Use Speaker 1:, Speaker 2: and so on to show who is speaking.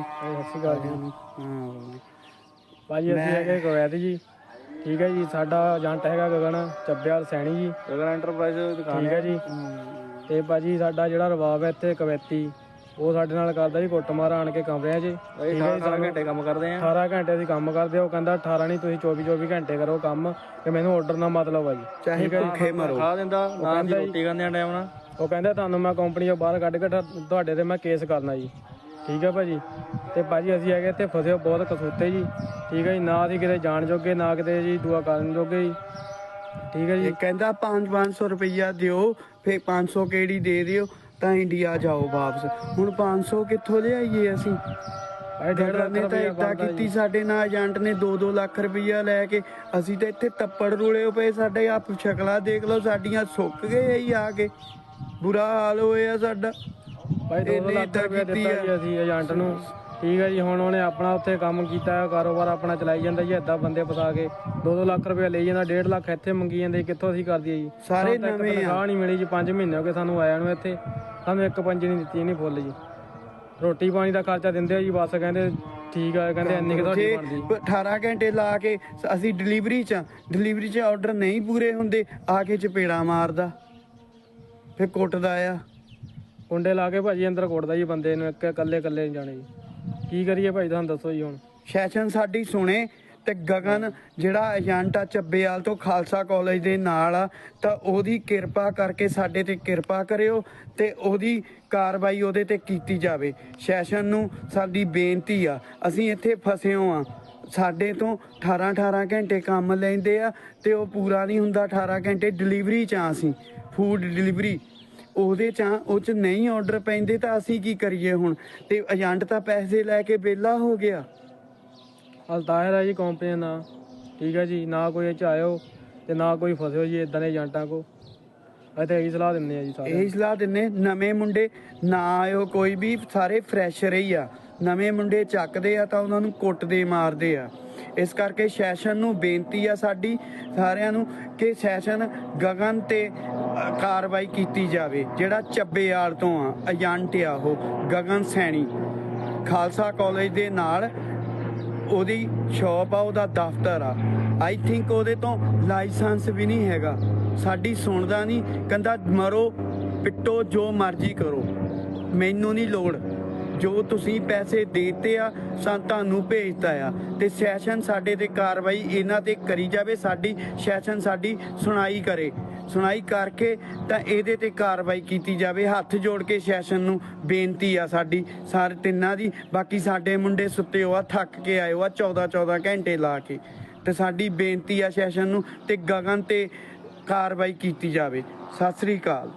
Speaker 1: ਜੀ
Speaker 2: ਸਤਿ ਸ਼੍ਰੀ ਅਕਾਲ ਜੀ।
Speaker 1: ਹਾਂ
Speaker 2: ਭਾਜੀ ਅਸੀਂ ਹੈਗੇ ਕਵੈਤ ਜੀ। ਠੀਕ ਹੈ ਜੀ ਸਾਡਾ ਏਜੰਟ ਹੈਗਾ ਗਗਨ ਚੱਬਿਆਲ ਸੈਣੀ ਜੀ।
Speaker 3: ਗਗਨ ਐਂਟਰਪ੍ਰਾਈਜ਼ ਦੁਕਾਨ
Speaker 2: ਠੀਕ ਹੈ ਜੀ। ਤੇ ਭਾਜੀ ਸਾਡਾ ਜਿਹੜਾ ਰਵਾਬ ਹੈ ਇੱਥੇ ਕਵੈਤੀ ਉਹ ਸਾਡੇ ਨਾਲ ਕਰਦਾ ਜੀ ਕੁੱਟਮਾਰ ਆਣ ਕੇ ਕਮਰਿਆਂ 'ਚ। ਠੀਕ ਹੈ
Speaker 3: 18
Speaker 2: ਜੀ, ਸਾਨੂੰ
Speaker 3: ਘੰਟੇ ਕੰਮ ਕਰਦੇ ਆ।
Speaker 2: 18 ਘੰਟੇ ਅਸੀਂ ਕੰਮ ਕਰਦੇ ਆ। ਉਹ ਕਹਿੰਦਾ 18 ਨਹੀਂ ਤੁਸੀਂ 24 24 ਘੰਟੇ ਕਰੋ ਕੰਮ ਤੇ ਮੈਨੂੰ ਆਰਡਰ ਨਾਲ ਮਤਲਬ ਆ ਜੀ।
Speaker 1: ਚਾਹੇ। ਭੁੱਖੇ ਮਰੋ।
Speaker 3: ਖਾ ਦਿੰਦਾ ਨਾ ਰੋਟੀ ਖਾਂਦੇ ਆ ਟਾਈਮ ਨਾਲ।
Speaker 2: ਉਹ ਕਹਿੰਦਾ ਤੁਹਾਨੂੰ ਮੈਂ ਕੰਪਨੀ ਚੋਂ ਬਾਹਰ ਕੱਢ ਕੇ ਤੁਹਾ- ਤੁਹਾਡੇ ਤੇ ਮੈਂ ਕੇਸ ਕਰਨਾ ਜੀ। ਠੀਕ ਹੈ ਭਾਜੀ। ਤੇ ਭਾਜੀ ਅਸੀਂ ਹੈਗੇ ਇੱਥੇ ਫਸੇ ਹੋ ਬਹੁਤ ਕਸੂਤੇ ਜੀ। ਠੀਕ ਹੈ ਜੀ ਨਾ ਅਸੀਂ ਕਿਤੇ ਜਾਣ ਜੋਗੇ ਨਾ ਕਿਤੇ ਜੀ ਦੁਆ ਕਰਨ ਜੋਗੇ ਜੀ। ਠੀਕ ਹੈ ਜੀ।
Speaker 1: ਇਹ ਕਹਿੰਦਾ 5-500 ਰੁਪਈਆ ਦਿਓ ਫੇ 500 ਕਿਹੜੀ ਦੇ ਦਿਓ ਤਾਂ ਇੰਡੀਆ ਜਾਓ ਵਾਪਸ। ਹੁਣ 500 ਕਿੱਥੋਂ ਲਿਆਈਏ ਅਸੀਂ?
Speaker 2: ਭਾਈ ਡੇਢ ਲੱਖ
Speaker 1: ਨੇ ਤਾਂ ਇਦਾਂ
Speaker 2: ਬਣਦਾ
Speaker 1: ਕੀਤੀ
Speaker 2: ਜੀ।
Speaker 1: ਸਾਡੇ ਨਾਲ ਏਜੰਟ ਨੇ 2-2 ਲੱਖ ਰੁਪਈਆ ਲੈ ਕੇ। ਅਸੀਂ ਤਾਂ ਇੱਥੇ ਤੱਪੜ ਰੁਲੇ ਪਏ ਸਾਡੇ ਆਪ ਸ਼ਕਲਾਂ ਦੇਖ ਲਓ ਸਾਡੀਆਂ ਸੁੱਕ ਗਏ ਹੀ ਆ ਕੇ। ਬੁਰਾ ਹਾਲ ਹੋਇਆ ਸਾਡਾ।
Speaker 2: ਭਾਈ 2
Speaker 1: ਇਹਨੇ
Speaker 2: ਲੱਖ
Speaker 1: ਏਦਾਂ
Speaker 2: ਰੁਪਇਆ
Speaker 1: ਕੀਤੀ
Speaker 2: ਦਿੱਤਾ
Speaker 1: ਆ।
Speaker 2: ਜੀ ਅਸੀਂ ਏਜੰਟ ਨੂੰ। ਠੀਕ ਹੈ ਜੀ ਹੁਣ ਉਹਨੇ ਆਪਣਾ ਉੱਥੇ ਕੰਮ ਕੀਤਾ ਹੈ ਕਾਰੋਬਾਰ ਆਪਣਾ ਚਲਾਈ ਜਾਂਦਾ ਜੀ ਏਦਾਂ ਬੰਦੇ ਫਸਾ ਕੇ 2-2 ਲੱਖ ਰੁਪਇਆ ਲਈ ਜਾਂਦਾ 1.5 ਲੱਖ ਇੱਥੇ ਮੰਗੀ ਜਾਂਦੇ ਕਿੱਥੋਂ ਅਸੀਂ ਕਰ ਦਈਏ ਜੀ।
Speaker 1: ਸਾਰੇ ਨਵੇਂ ਆ।
Speaker 2: ਤਨਖਾਹ ਨਹੀਂ ਮਿਲੀ ਜੀ 5 ਮਹੀਨੇ ਹੋ ਗਏ ਸਾਨੂੰ ਆਇਆ ਨੂੰ ਇੱਥੇ। ਸਾਨੂੰ ਇੱਕ ਪੰਜੀ ਨਹੀਂ ਦਿੱਤੀ ਨਹੀਂ ਫੁੱਲ ਜੀ। ਰੋਟੀ ਪਾਣੀ ਦਾ ਖਰਚਾ ਦਿੰਦੇ ਆ ਜੀ ਬਸ ਕਹਿੰਦੇ ਠੀਕ ਆ ਕਹਿੰਦੇ ਇੰਨੀ ਕਿ ਤੁਹਾਡੀ ਬਣਦੀ।
Speaker 1: 18 ਘੰਟੇ ਲਾ ਕੇ ਅਸੀਂ ਡਿਲੀਵਰੀ ਚ ਡਿਲੀਵਰੀ ਚ ਆਰਡਰ ਨਹੀਂ ਪੂਰੇ ਹੁੰਦੇ ਆ ਕੇ ਚਪੇੜਾ ਮਾਰਦਾ। ਫੇ ਕੁੱਟਦਾ ਆ।
Speaker 2: ਕੁੰਡੇ ਲਾ ਕੇ ਭਾਜੀ ਅੰਦਰ ਕੁੱਟਦਾ ਜੀ ਬੰਦੇ ਨੂੰ, ਇੱਕ ਇਕੱਲੇ ਇਕੱਲੇ ਨਹੀਂ ਜਾਣੇ ਜੀ। ਕੀ ਕਰੀਏ ਭਾਈ, ਤੁਹਾਨੂੰ ਦੱਸੋ ਜੀ ਹੁਣ।
Speaker 1: ਸੈਸ਼ਨ ਸਾਡੀ ਸੁਣੇ ਤੇ ਗਗਨ, ਜਿਹੜਾ ਏਜੰਟ ਆ ਚੱਬੇਵਾਲ ਤੋਂ ਖਾਲਸਾ ਕਾਲਜ ਦੇ ਨਾਲ ਆ, ਤਾਂ ਉਹਦੀ ਕਿਰਪਾ ਕਰਕੇ ਸਾਡੇ ਤੇ ਕਿਰਪਾ ਕਰਿਓ ਤੇ ਉਹਦੀ ਕਾਰਵਾਈ ਉਹਦੇ ਤੇ ਕੀਤੀ ਜਾਵੇ। ਸੈਸ਼ਨ ਨੂੰ ਸਾਡੀ ਬੇਨਤੀ ਆ, ਅਸੀਂ ਇੱਥੇ ਫਸੇ ਆ ਸਾਡੇ ਤੋਂ 18 18 ਘੰਟੇ ਕੰਮ ਲੈਂਦੇ ਆ ਤੇ ਉਹ ਪੂਰਾ ਨਹੀਂ ਹੁੰਦਾ 18 ਘੰਟੇ ਡਿਲੀਵਰੀ ਚ ਆ ਅਸੀਂ। ਫੂਡ ਡਿਲੀਵਰੀ ਉਹਦੇ ਚ ਉਹ ਚ ਨਹੀਂ ਆਰਡਰ ਪੈਂਦੇ ਤਾਂ ਅਸੀਂ ਕੀ ਕਰੀਏ ਹੁਣ? ਤੇ ਏਜੰਟ ਤਾਂ ਪੈਸੇ ਲੈ ਕੇ ਵਿਹਲਾ ਹੋ ਗਿਆ।
Speaker 2: ਹਲ ਤਾਹਿਰ ਹੈ ਜੀ ਕੰਪਨੀ ਨਾ। ਠੀਕ ਹੈ ਜੀ ਨਾ ਕੋਈ ਇਹ ਚ ਆਇਓ ਤੇ ਨਾ ਕੋਈ ਫਸਿਓ ਜੀ ਇਦਾਂ ਦੇ ਏਜੰਟਾਂ ਕੋ ਅਸੀਂ ਤਾਂ ਇਹੀ ਸਲਾਹ ਦਿੰਦੇ ਆ ਜੀ ਸਾਰੇ
Speaker 1: ਇਹ ਸਲਾਹ ਦਿੰਨੇ ਨਵੇਂ ਮੁੰਡੇ ਨਾ ਆਇਓ ਕੋਈ ਵੀ ਸਾਰੇ ਫਰੈਸ਼ਰ ਹੀ ਆ। ਨਵੇਂ ਮੁੰਡੇ ਚੱਕਦੇ ਆ ਤਾਂ ਉਹਨਾਂ ਨੂੰ ਕੁੱਟਦੇ ਮਾਰਦੇ ਆ। ਇਸ ਕਰਕੇ ਸੈਸ਼ਨ ਨੂੰ ਬੇਨਤੀ ਆ ਸਾਡੀ ਸਾਰਿਆਂ ਨੂੰ ਕਿ ਸੈਸ਼ਨ ਗਗਨ ਤੇ ਕਾਰਵਾਈ ਕੀਤੀ ਜਾਵੇ। ਜਿਹੜਾ ਚੱਬੇਵਾਲ ਤੋਂ ਆ, ਏਜੰਟ ਆ ਉਹ, ਗਗਨ ਸੈਣੀ। ਖਾਲਸਾ ਕਾਲਜ ਦੇ ਨਾਲ ਉਹਦੀ ਸ਼ਾਪ ਆ, ਉਹਦਾ ਦਫ਼ਤਰ ਆ। ਆਈ ਥਿੰਕ ਉਹਦੇ ਤੋਂ ਲਾਇਸੈਂਸ ਵੀ ਨਹੀਂ ਹੈਗਾ। ਸਾਡੀ ਸੁਣਦਾ ਨਹੀਂ, ਕਹਿੰਦਾ ਮਰੋ, ਪਿੱਟੋ ਜੋ ਮਰਜ਼ੀ ਕਰੋ। ਮੈਨੂੰ ਨਹੀਂ ਲੋੜ। ਜੋ ਤੁਸੀਂ ਪੈਸੇ ਦੇਤੇ ਆ, ਸਾਂ ਤੁਹਾਨੂੰ ਭੇਜਤਾ ਆ। ਤੇ ਸੈਸ਼ਨ ਸਾਡੇ ਤੇ ਕਾਰਵਾਈ ਇਹਨਾਂ ਤੇ ਕਰੀ ਜਾਵੇ, ਸਾਡੀ ਸੈਸ਼ਨ ਸਾਡੀ ਸੁਣਾਈ ਕਰੇ। ਸੁਣਾਈ ਕਰਕੇ ਤਾਂ ਇਹਦੇ ਤੇ ਕਾਰਵਾਈ ਕੀਤੀ ਜਾਵੇ। ਹੱਥ ਜੋੜ ਕੇ ਸੈਸ਼ਨ ਨੂੰ ਬੇਨਤੀ ਆ ਸਾਡੀ, ਸਾਰੇ ਤਿੰਨਾਂ ਦੀ। ਬਾਕੀ ਸਾਡੇ ਮੁੰਡੇ ਸੁੱਤੇ ਹੋ ਆ, ਥੱਕ ਕੇ ਆਏ ਹੋ ਆ 14 14 ਘੰਟੇ ਲਾ ਕੇ। ਤੇ ਸਾਡੀ ਬੇਨਤੀ ਆ ਸੈਸ਼ਨ ਨੂੰ ਤੇ ਗਗਨ ਤੇ ਕਾਰਵਾਈ ਕੀਤੀ ਜਾਵੇ। ਸਤਿ ਸ੍ਰੀ ਅਕਾਲ।